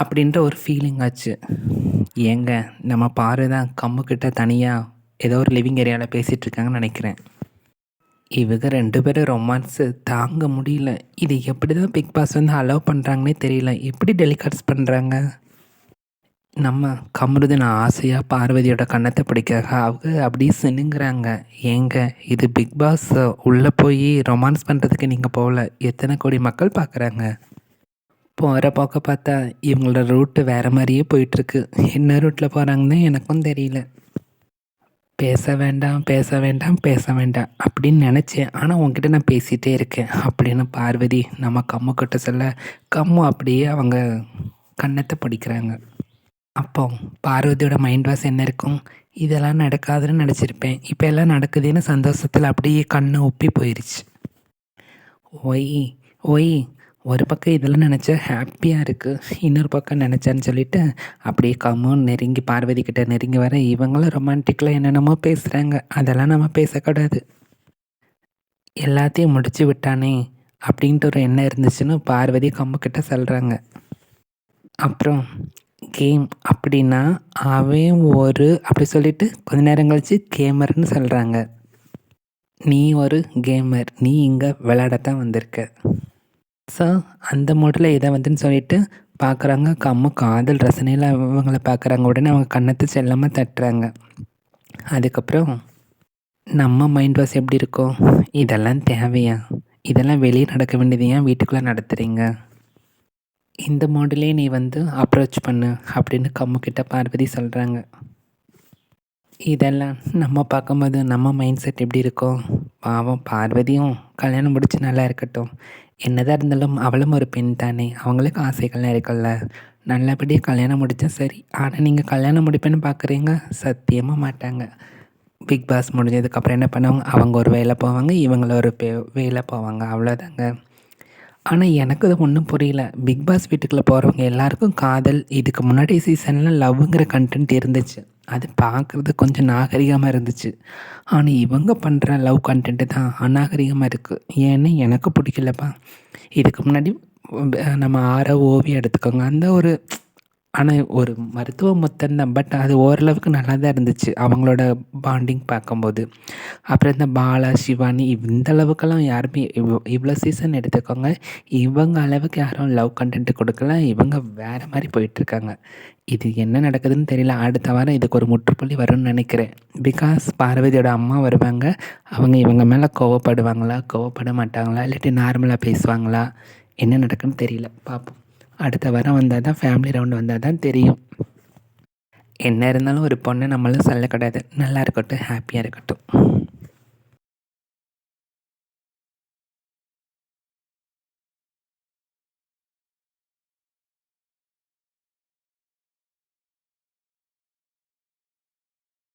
அப்படின்ற ஒரு ஃபீலிங் ஆச்சு. ஏங்க நம்ம பாரு தான் கம்முக்கிட்ட தனியாக ஏதோ ஒரு லிவிங் ஏரியாவில் பேசிகிட்ருக்காங்கன்னு நினைக்கிறேன். இவங்க ரெண்டு பேரும் ரொமான்ஸு தாங்க முடியல. இது எப்படி தான் பிக் பாஸ் வந்து அலோவ் பண்ணுறாங்கன்னே தெரியல. எப்படி டெலிகாட்ஸ் பண்ணுறாங்க நம்ம கமருதன் ஆசையாக பார்வதியோட கன்னத்தை பிடிக்காக அவங்க அப்படியே சினுங்கிறாங்க. ஏங்க இது பிக் பாஸ் உள்ளே போய் ரொமான்ஸ் பண்ணுறதுக்கு நீங்கள் போகல. எத்தனை கோடி மக்கள் பார்க்குறாங்க? போகிற போக்க பார்த்தா இவங்களோட ரூட்டு வேறு மாதிரியே போயிட்டுருக்கு. என்ன ரூட்டில் போகிறாங்கன்னு எனக்கும் தெரியல. பேச வேண்டாம் பேச வேண்டாம் பேச வேண்டாம் அப்படின்னு நினச்சேன். ஆனால் உங்ககிட்ட நான் பேசிகிட்டே இருக்கேன் அப்படின்னு பார்வதி நம்ம கம்மு கிட்ட சொல்ல கம்மு அப்படியே அவங்க கண்ணத்தை பிடிக்கிறாங்க. அப்போ பார்வதியோட மைண்ட் வாஷ் என்ன இருக்கும்? இதெல்லாம் நடக்காதுன்னு நினச்சிருப்பேன். இப்போ எல்லாம் நடக்குதுன்னு சந்தோஷத்தில் அப்படியே கண்ணு ஒப்பி போயிடுச்சு ஒய் ஒய் ஒரு பக்கம் இதெல்லாம் நினச்சா ஹாப்பியாக இருக்குது இன்னொரு பக்கம் நினச்சேன்னு சொல்லிட்டு அப்படியே கம்முன்னு நெருங்கி பார்வதி கிட்ட நெருங்கி வர இவங்களும் ரொமான்டிக்கில் என்னென்னமோ பேசுகிறாங்க அதெல்லாம் நம்ம பேசக்கூடாது. எல்லாத்தையும் முடிச்சு விட்டானே அப்படின்ட்டு ஒரு எண்ணம் இருந்துச்சுன்னு பார்வதி கம்முக்கிட்ட சொல்கிறாங்க அப்புறம் கேம் அப்படின்னா அவன் ஒரு அப்படி சொல்லிட்டு கொஞ்ச நேரம் கழிச்சு கேமர்னு சொல்கிறாங்க நீ ஒரு கேமர் நீ இங்கே விளையாடத்தான் வந்திருக்க. ஸோ அந்த மூடில் இதை வந்துன்னு சொல்லிட்டு பார்க்குறாங்க கம்மு காதல் ரசனையில் அவங்கள பார்க்குறாங்க உடனே அவங்க கண்ணத்தை செல்லாமல் தட்டுறாங்க. அதுக்கப்புறம் நம்ம மைண்ட் வாஷ் எப்படி இருக்கும் இதெல்லாம் தேவையா? இதெல்லாம் வெளியே நடக்க வேண்டியது ஏன் வீட்டுக்குள்ளே நடத்துகிறீங்க இந்த மாடலே நீ வந்து அப்ரோச் பண்ணு அப்படின்னு கம்முக்கிட்ட பார்வதி சொல்கிறாங்க இதெல்லாம் நம்ம பார்க்கும்போது நம்ம மைண்ட் செட் எப்படி இருக்கும் பாவம் பார்வதியும் கல்யாணம் முடிச்சு நல்லா இருக்கட்டும். என்னதான் இருந்தாலும் அவளும் ஒரு பெண் தானே. அவங்களுக்கு ஆசைகள்லாம் இருக்குல்ல. நல்லபடியாக கல்யாணம் முடித்தா சரி. ஆனால் நீங்கள் கல்யாணம் முடிப்பேன்னு பார்க்குறீங்க சத்தியமாக மாட்டாங்க. பிக் பாஸ் முடிஞ்சதுக்கப்புறம் என்ன பண்ணுவாங்க? அவங்க ஒரு வேலை போவாங்க இவங்கள ஒரு பே வேலை போவாங்க. அவ்வளோதாங்க ஆனால் எனக்கு அது ஒன்றும் புரியல. பிக் பாஸ் வீட்டுக்குள்ளே போகிறவங்க எல்லாருக்கும் காதல் இதுக்கு முன்னாடி சீசனில் லவ்ங்கிற கண்டென்ட் இருந்துச்சு. அது பார்க்குறது கொஞ்சம் நாகரிகமாக இருந்துச்சு. ஆனால் இவங்க பண்ணுற லவ் கண்டென்ட்டு தான் அநாகரிகமாக இருக்குது ஏன்னு எனக்கு பிடிக்கலப்பா. இதுக்கு முன்னாடி நம்ம ஆர ஓவியம் எடுத்துக்கோங்க. அந்த ஒரு ஆனால் ஒரு மருத்துவம் முத்தம் தான் பட் அது ஓரளவுக்கு நல்லா தான் இருந்துச்சு. அவங்களோட பாண்டிங் பார்க்கும்போது. அப்புறம் இந்த பாலா சிவானி இந்த அளவுக்கெல்லாம் யாருமே இவ் இவ்வளோ சீசன் எடுத்துக்கோங்க இவங்க அளவுக்கு யாரும் லவ் கண்டென்ட் கொடுக்கல. இவங்க வேறு மாதிரி போயிட்டுருக்காங்க. இது என்ன நடக்குதுன்னு தெரியல. அடுத்த வாரம் இதுக்கு ஒரு முற்றுப்புள்ளி வரும்னு நினைக்கிறேன். பிகாஸ் பார்வதியோட அம்மா வருவாங்க. அவங்க இவங்க மேலே கோவப்படுவாங்களா? கோவப்பட மாட்டாங்களா? இல்லாட்டி நார்மலாக பேசுவாங்களா? என்ன நடக்குன்னு தெரியல. பார்ப்போம் அடுத்த வாரம் வந்தால் தான் ஃபேமிலி ரவுண்டு வந்தால் தான் தெரியும். என்ன இருந்தாலும் ஒரு பொண்ணை நம்மளும் சொல்லக்கூடாது. நல்லா இருக்கட்டும் ஹாப்பியாக இருக்கட்டும்.